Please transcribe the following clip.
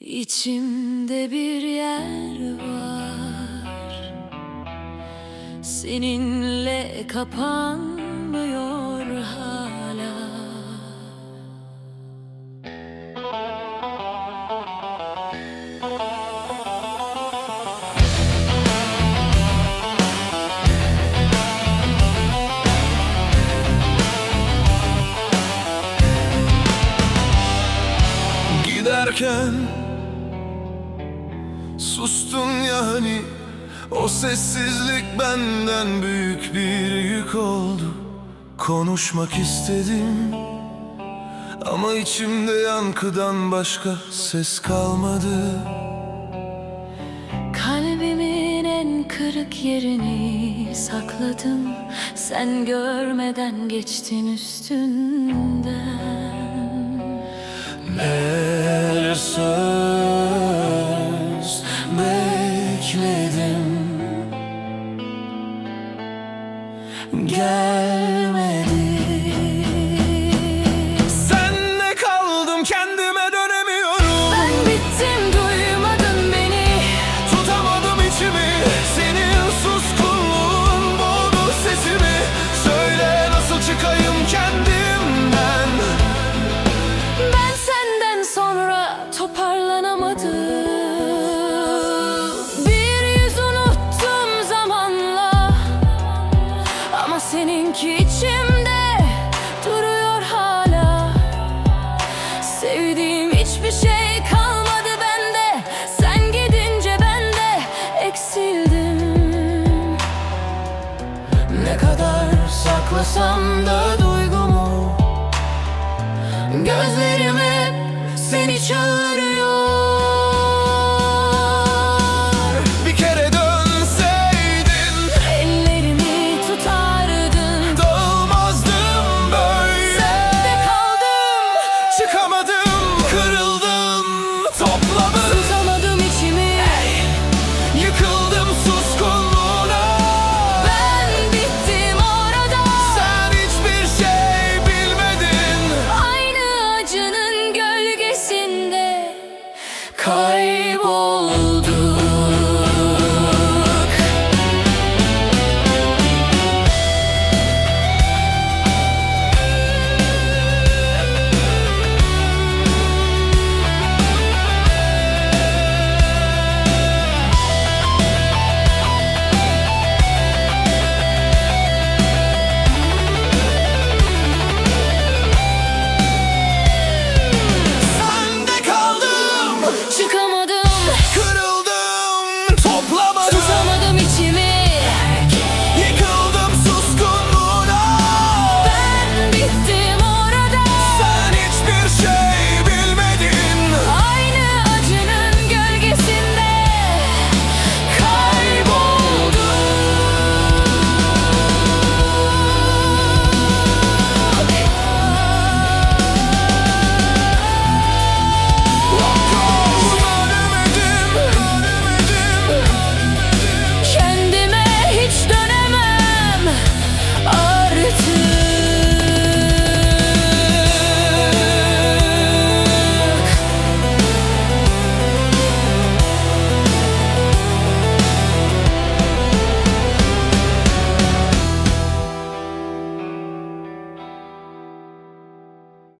İçimde bir yer var. Seninle kapanmıyor hala. Giderken Sustun ya hani O sessizlik benden büyük bir yük oldu. Konuşmak istedim Ama içimde yankıdan başka ses kalmadı. Kalbimin en kırık yerini sakladım. Sen görmeden geçtin üstünden. Her Gelmedi. Senle kaldım kendime dönemiyorum. Ben bittim duymadın beni. Tutamadım içimi. Senin suskunluğun boğdu sesimi. Söyle nasıl çıkayım kendimden? Ben senden sonra toparlanamadım Seninki içimde duruyor hala. Sevdiğim hiçbir şey kalmadı bende. Sen gidince ben de eksildim. Ne kadar saklasam da duygumu Gözlerim hep seni çağırıyor คอยบอก